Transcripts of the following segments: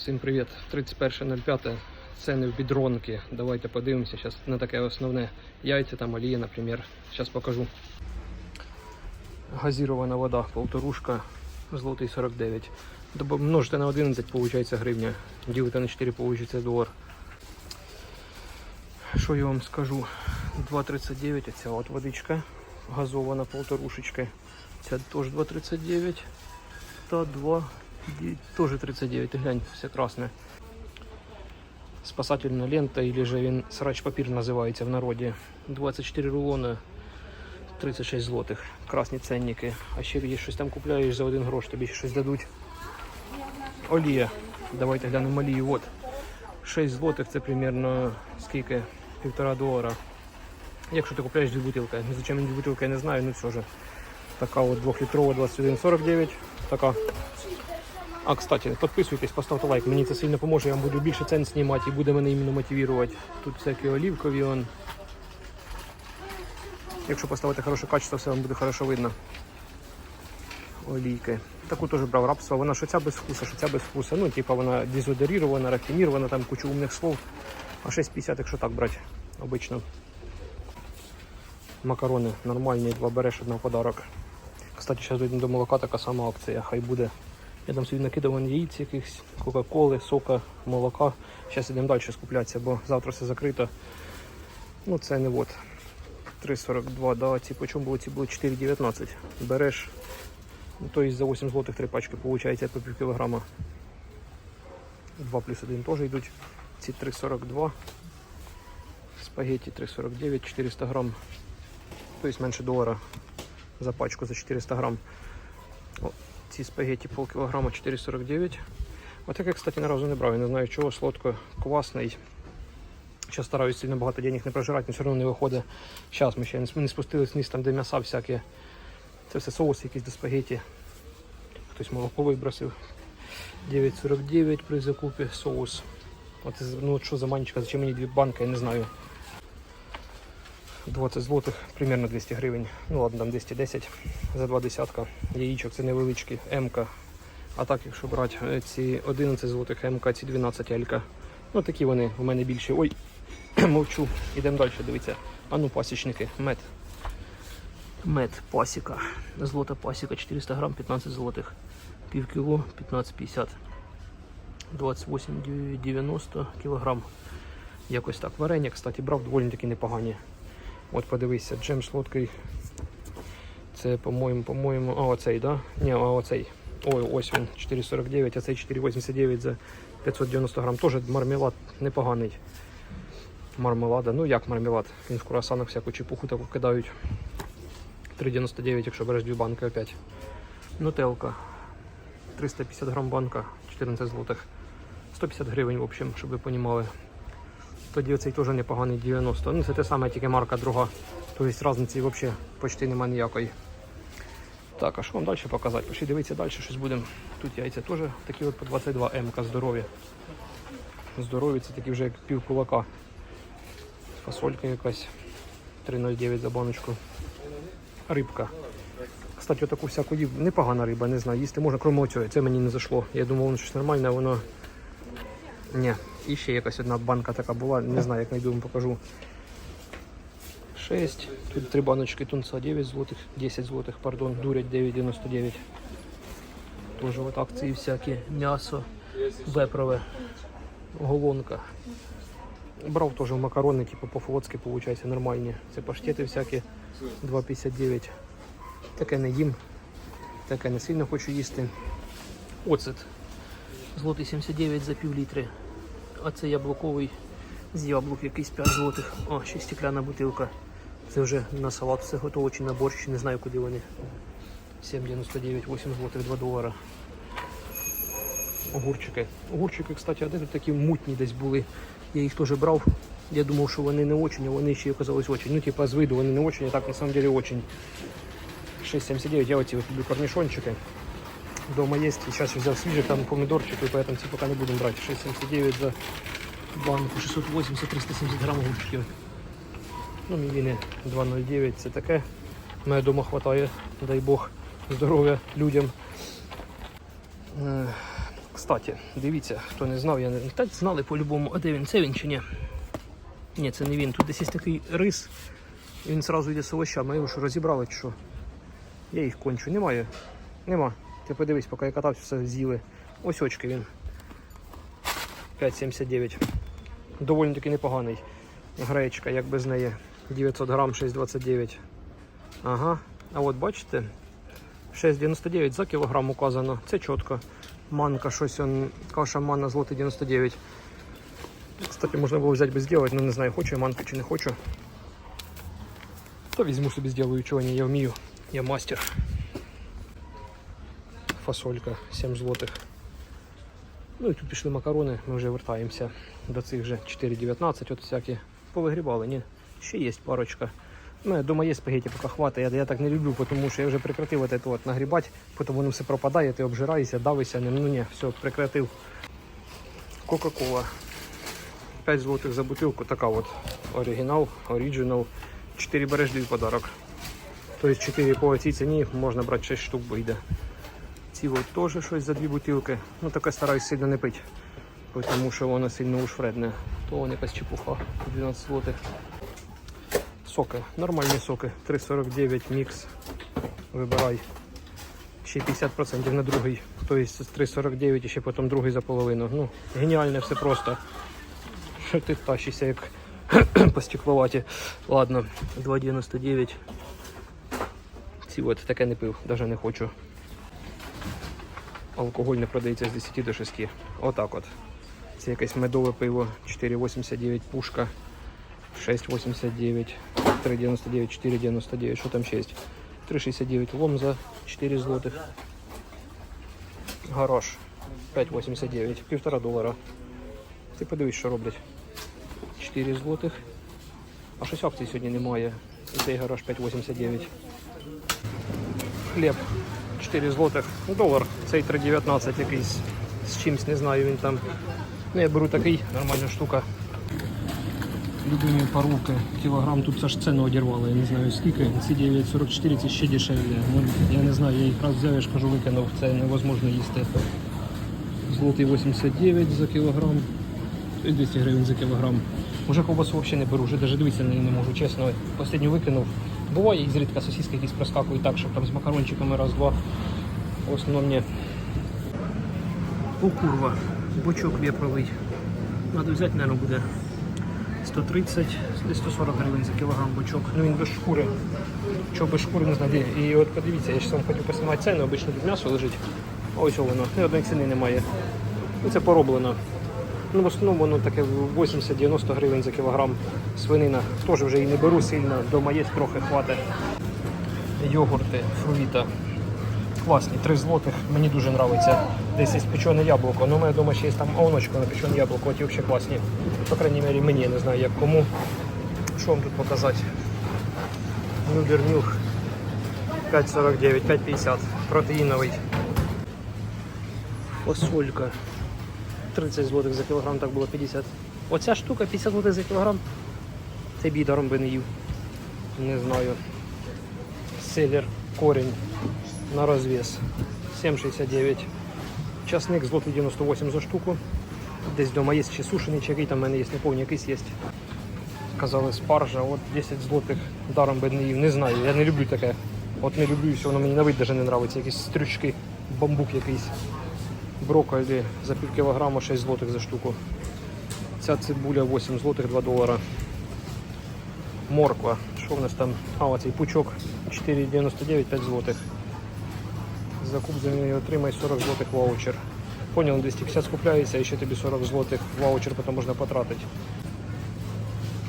Всім привіт! 31.05. Ціни в бідронки. Давайте подивимося зараз на таке основне. Яйця там олія, наприклад. Зараз покажу. Газірована вода, полторушка, злотий 49. Добав- Множите на 11, виходить гривня. Ділите на 4, виходить долар. Що я вам скажу? 2,39 оця от водичка газована полторушечка. Ця теж 2,39 та 2 ді- теж 39. Ти глянь, все красне. Спасательна лента, или же він срач папір називається в народі. 24 рулони, 36 злотих. Красні ценники. А ще є щось там купляєш за один грош, тобі ще щось дадуть. Олія. Давайте глянемо олію. От. 6 злотих це примерно скільки? Півтора долара. Якщо ти купляєш дві бутилки. Ну, Зачем мені дві бутилки, я не знаю, ну все ж. Така от 2-літрова 21,49. Така. А, кстати, підписуйтесь, поставте лайк, мені це сильно поможе, я вам буду більше цен знімати і буде мене іменно мотивувати. Тут всякі олівкові. Он. Якщо поставити хороше качество, все вам буде хорошо видно. Олійки. Таку теж брав рабство. Вона що ця без вкуса, що ця без вкуса. Ну, типа вона дезодорірована, рафінірована, там кучу умних слов. А 6,50, якщо так брати, обично. Макарони нормальні, два береш, одна в подарок. Кстати, зараз дійдемо до молока, така сама акція, хай буде. Я там собі накидав яїць якихось, кока-коли, сока, молока. Зараз йдемо далі скуплятися, бо завтра все закрито. Ну це не от. 3,42, да, ці по чому були? Ці були 4,19. Береш, ну, то есть за 8 злотих три пачки, виходить по пів кілограма. 2 плюс 1 теж йдуть. Ці 3,42. Спагетті 3,49, 400 грам. Тобто менше долара за пачку за 400 грам. Ці спагетті пол кілограма 4,49. Отак я, кстати, ні разу не брав. Я не знаю чого, солодко, квасний. Зараз стараюсь сильно багато денег не прожирати, але все одно не виходить. Зараз ми ще не- спустились вниз, там де м'яса всякі. Це все соуси якісь до спагетті. Хтось молоко вибросив. 9,49 при закупі соус. От, ну, що за манечка, зачем мені дві банки, я не знаю. 20 злотих, примерно 200 гривень. Ну ладно, там 210 за два десятка. Яїчок це невеличкі, М-ка. А так, якщо брати е, ці 11 злотих М-ка, ці 12 Л-ка. Ну такі вони у мене більші. Ой, мовчу. Ідемо далі, дивіться. А ну пасічники, мед. Мед, пасіка. Злота пасіка, 400 грам, 15 злотих. Пів кіло, 15,50. 28,90 кілограм. Якось так. Варення, кстати, брав доволі таки непогані. От подивися, джем солодкий. Це, по-моєму, по-моєму. А, оцей, да? Ні, а оцей. Ой, ось він, 4,49, а цей 4,89 за 590 грам. Теж мармелад непоганий. Мармелада. Ну як мармелад? Він в круасанах всяку чепуху таку кидають. 3,99, якщо береш дві банки опять. Нутелка. 350 грам банка, 14 злотих. 150 гривень, в общем, щоб ви розуміли. Тоді оцей теж непоганий 90. Ну це те саме, тільки марка друга. Тобто різниці взагалі почти немає ніякої. Так, а що вам далі показати? Пішли дивіться далі, щось будемо. Тут яйця теж такі от по 22 М-ка здорові. Здорові це такі вже як пів кулака. Фасолька якась. 3,09 за баночку. Рибка. Кстати, отаку всяку їв. Непогана риба, не знаю. Їсти можна, крім цього. Це мені не зайшло. Я думав, воно щось нормальне, воно. Ні. І ще якась одна банка така була, не знаю, як знайду, вам покажу. 6. Тут три баночки тунца 9 злотих, 10 злотих, пардон, дурять 9,99. Тоже от акції всякі. М'ясо, вепрове, голонка. Брав теж макарони, типу по-флотськи, виходить, нормальні. Це паштети всякі 2,59. Таке не їм, таке не сильно хочу їсти. Оцет. Злотий 79 за пів літри. А це яблуковий з яблук якийсь 5 злотих. О, ще стекляна бутилка. Це вже на салат все готово чи на борщ, не знаю куди вони. 7,99, 8 злотих, 2 долара. Огурчики. Огурчики, кстати, тут такі мутні десь були. Я їх теж брав. Я думав, що вони не очень, а вони ще оказались очень. Ну, типа з виду вони не очень, а так на самом деле очень. 6,79, я оці люблю корнишончики. Дома есть, и сейчас взял свежих, там помидорчики, поэтому типа пока не будем брать. 6,79 за банку, 680-370 грамм огурчиків. Ну, мівіни 2,09, це таке. Мене вдома хватає, дай Бог, здоров'я людям. Кстати, дивіться, хто не знав, я не та знали по-любому, а де він? Це він чи ні? Ні, це не він. Тут десь є такий рис. і Він одразу йде з овощами. Його що розібрали що? Я їх кончу. Немає. Нема. Ти подивись, поки я катався, все з'їли. Ось очки він. 5,79. Доволі таки непоганий. Гречка, як без неї. 900 грам 6,29. Ага. А от бачите? 6,99 за кілограм указано. Це чітко. Манка, щось он, каша манна злотий 99. Кстати, можна було взяти би зробити, але не знаю, хочу я манку чи не хочу. То візьму собі зроблю, чого ні, я вмію. Я мастер. Фасолька 7 злотих. Ну і тут пішли макарони, ми вже вертаємося до цих же 4,19, от всякі повигрібали, ні. Ще є парочка. Ну, я думаю, є спагеті, поки хватить. Я, я так не люблю, тому що я вже прекратив от, от нагрібати, потім воно все пропадає, ти обжираєшся, давишся. Ну ні, все, прекратив. Кока-кола. 5 злотих за бутилку, така от оригінал, оригінал. 4 береш дві подарок. Тобто 4 по цій ціні можна брати 6 штук вийде. Ці от теж щось за дві бутилки. Ну таке стараюсь сильно не пити, тому що воно сильно уж вредне. То вон якась чепуха 12 злотих. Соки, нормальні соки. 3,49 мікс. Вибирай. Ще 50% на другий. Тобто з 3,49 і ще потім другий за половину. Ну, геніальне все просто. Що ти тащишся як по стекловаті. Ладно, 2,99. Ці от таке не пив, навіть не хочу. Алкоголь не продається з 10 до 6. Отак от. Це якесь медове пиво 4,89 пушка. 6,89, 3,99, 4,99, що там ще є? 3,69 лом за 4 злотих. Гараж 5,89, півтора долара. Ти подивись, що роблять. 4 злотих. А щось акцій сьогодні немає. І цей гараж 5,89. Хліб 4 злотих. Долар. Цей 3,19 якийсь з чимсь, не знаю, він там. Ну, я беру такий, нормальна штука. Любимі паруки. Кілограм тут аж ціну одірвали, я не знаю скільки. Ці 9,44, ці ще дешевле. Ну, я не знаю, я їх раз взяв, я ж кажу, викинув. Це невозможно їсти. Злотий 89 за кілограм. І 200 гривень за кілограм. Уже ковбасу взагалі не беру, вже навіть дивитися не можу, чесно. Останню викинув. Буває і зрідка сосиски якісь проскакують так, щоб там з макарончиками раз-два. В основному ні. О, курва, бочок вєпровий. Надо взяти, мабуть, буде 130 140 гривень за кілограм бочок. Ну він без шкури. Чого без шкури не знаю. І от подивіться, я ще сам хотів поснімати ціну, обично тут м'ясо лежить. Ось воно. Ні одної ціни немає. Ну, це пороблено. Ну, в основному воно таке 80-90 гривень за кілограм свинина. Теж вже і не беру сильно, дома є трохи хватить. Йогурти, фрувіта. Класні, 3 злотих, мені дуже подобається. Десь є печене яблуко. Ну, у мене вдома ще є там овночко на печене яблуко, ті взагалі класні. По крайній мірі мені, я не знаю як кому. Що вам тут показати? Нюдернюх 5,49, 5,50. Протеїновий. Фасолька. 30 злотих за кілограм, так було 50. Оця штука 50 злотих за кілограм. Це бідаром би не їв. Не знаю. Селер, корінь на розвес. 7,69. Часник злотий 98 за штуку. Десь вдома є ще сушений, чи який там в мене є, не повні якийсь є. Казали спаржа, от 10 злотих даром би не їв. Не знаю, я не люблю таке. От не люблю, і все, воно мені на вид навіть не подобається. Якісь стрючки, бамбук якийсь. Брокколі за пів кілограма 6 злотих за штуку. Ця цибуля 8 злотих 2 долара. Морква. Що в нас там? А, оцей пучок 4,99 5 злотих. Закуп за неї отримай 40 злотих ваучер. Понял, 250 скупляється, і ще тобі 40 злотих ваучер потім можна потратити.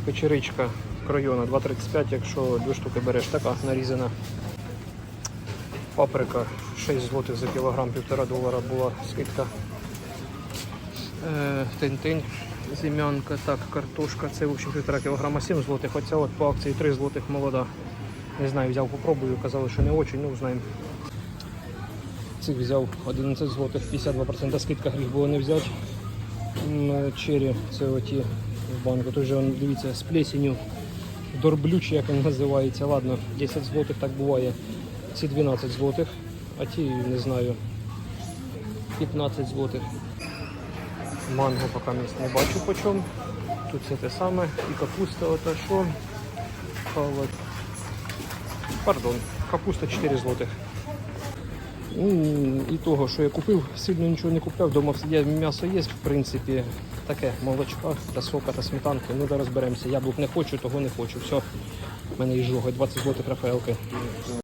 Печеричка кройона 2,35, якщо дві штуки береш, така нарізана. Паприка 6 злотих за кілограм, півтора долара була скидка. Е, Тинь-тинь, зім'янка, так, картошка, це в общем півтора кілограма 7 злотих, оця от по акції 3 злотих молода. Не знаю, взяв, попробую, казали, що не очень, ну знаємо. Цих взяв 11 злотих, 52% скидка гріх було не взяти. Чері, це оті в банку. Тут же дивіться, з плесенью. Дорблюч, як він називається. Ладно, 10 злотих так буває. Ці 12 злотих, а ті не знаю. 15 злотих. Манго поки не бачу по чому. Тут все те саме. І капуста ота що. Пардон, капуста 4 злотих. І того, що я купив, сильно нічого не купляв. Дома м'ясо є, в принципі, таке молочка та сока та сметанки. Ну, де розберемося. Яблук не хочу, того не хочу. Все, в мене і жога, 20 злотих Рафаелки.